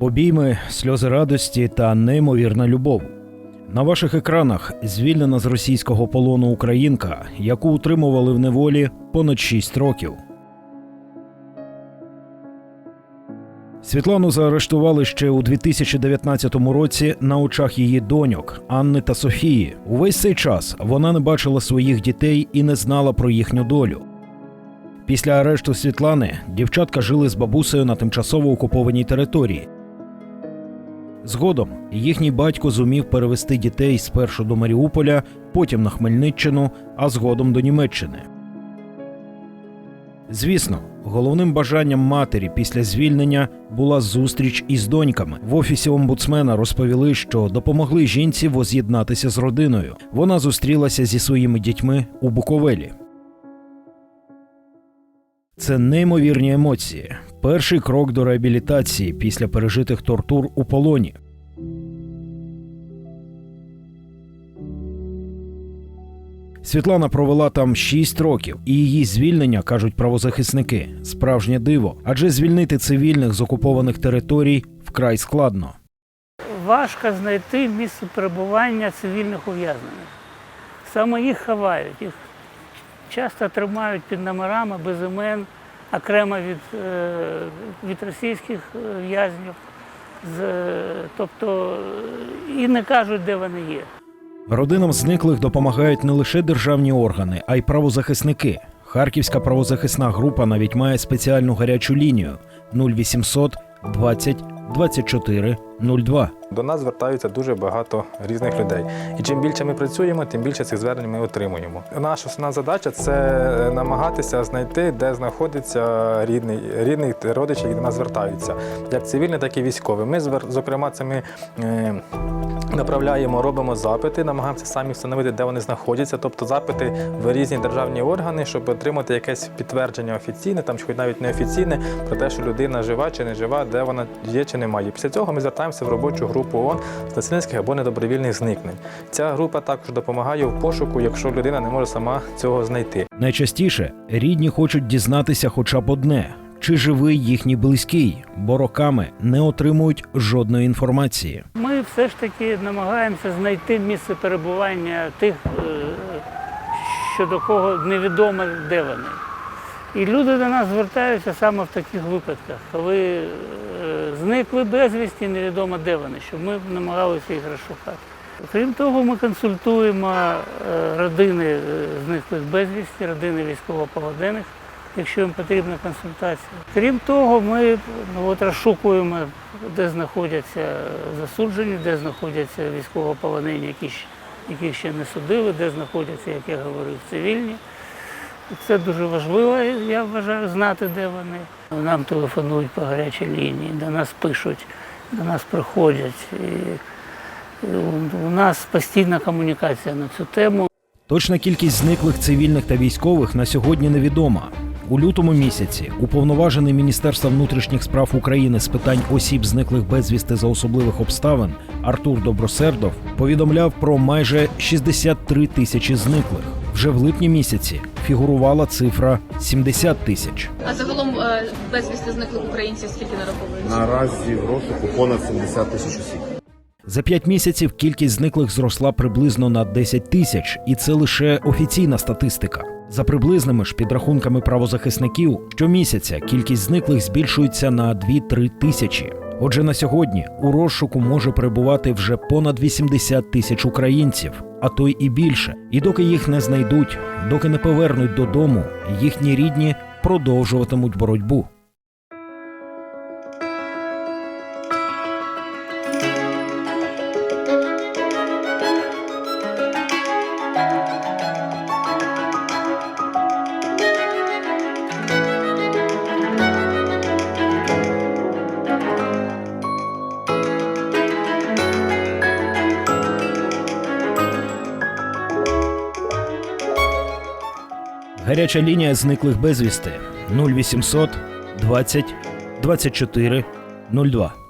Обійми, сльози радості та неймовірна любов. На ваших екранах звільнена з російського полону українка, яку утримували в неволі понад 6 років. Світлану заарештували ще у 2019 році на очах її доньок Анни та Софії. Увесь цей час вона не бачила своїх дітей і не знала про їхню долю. Після арешту Світлани дівчатка жили з бабусею на тимчасово окупованій території. Згодом їхній батько зумів перевести дітей спершу до Маріуполя, потім на Хмельниччину, а згодом до Німеччини. Звісно, головним бажанням матері після звільнення була зустріч із доньками. В офісі омбудсмена розповіли, що допомогли жінці воз'єднатися з родиною. Вона зустрілася зі своїми дітьми у Буковелі. Це неймовірні емоції. Перший крок до реабілітації після пережитих тортур у полоні. Світлана провела там 6 років, і її звільнення кажуть правозахисники справжнє диво, адже звільнити цивільних з окупованих територій вкрай складно. Важко знайти місце перебування цивільних ув'язнених. Саме їх ховають, їх часто тримають під номерами без імен, окремо від, е, від російських е, в'язнів, тобто і не кажуть, де вони є. Родинам зниклих допомагають не лише державні органи, а й правозахисники. Харківська правозахисна група навіть має спеціальну гарячу лінію 0800 20 24 02. До нас звертаються дуже багато різних людей. І чим більше ми працюємо, тим більше цих звернень ми отримуємо. Наша основна задача це намагатися знайти, де знаходиться рідний, рідний родичі, які до нас звертаються, як цивільний, так і військовий. Ми зокрема цими. е, Направляємо, робимо запити, намагаємося самі встановити, де вони знаходяться, тобто запити в різні державні органи, щоб отримати якесь підтвердження офіційне, там хоч навіть неофіційне, про те, що людина жива чи не жива, де вона є чи немає. Після цього ми звертаємося в робочу групу ООН з насильницьких або недобровільних зникнень. Ця група також допомагає в пошуку, якщо людина не може сама цього знайти. Найчастіше рідні хочуть дізнатися хоча б одне, чи живий їхній близький, бо роками не отримують жодної інформації. Ми все ж таки намагаємося знайти місце перебування тих, е, щодо кого невідомо, де вони. І люди до нас звертаються саме в таких випадках, коли е, зникли безвісті, невідомо де вони, щоб ми намагалися їх розшукати. Крім того, ми консультуємо е, родини е, зниклих безвісті, родини військовополонених, якщо їм потрібна консультація. Крім того, ми ну, от розшукуємо, де знаходяться засуджені, де знаходяться військовополонені, які, ще не судили, де знаходяться, як я говорив, цивільні. Це дуже важливо, я вважаю, знати, де вони. Нам телефонують по гарячій лінії, до нас пишуть, до нас приходять. І, у нас постійна комунікація на цю тему. Точна кількість зниклих цивільних та військових на сьогодні невідома. У лютому місяці уповноважений Міністерства внутрішніх справ України з питань осіб, зниклих безвісти за особливих обставин Артур Добросердов повідомляв про майже 63 тисячі зниклих. Вже в липні місяці фігурувала цифра 70 тисяч. А загалом е, безвісти зниклих українців скільки нараховується? Наразі в розшуку понад 70 тисяч осіб. За п'ять місяців кількість зниклих зросла приблизно на 10 тисяч, і це лише офіційна статистика. За приблизними ж підрахунками правозахисників, щомісяця кількість зниклих збільшується на 2-3 тисячі. Отже, на сьогодні у розшуку може перебувати вже понад 80 тисяч українців, а то й і більше. І доки їх не знайдуть, доки не повернуть додому, їхні рідні продовжуватимуть боротьбу. Гаряча лінія зниклих безвісти 0800 20 24 02.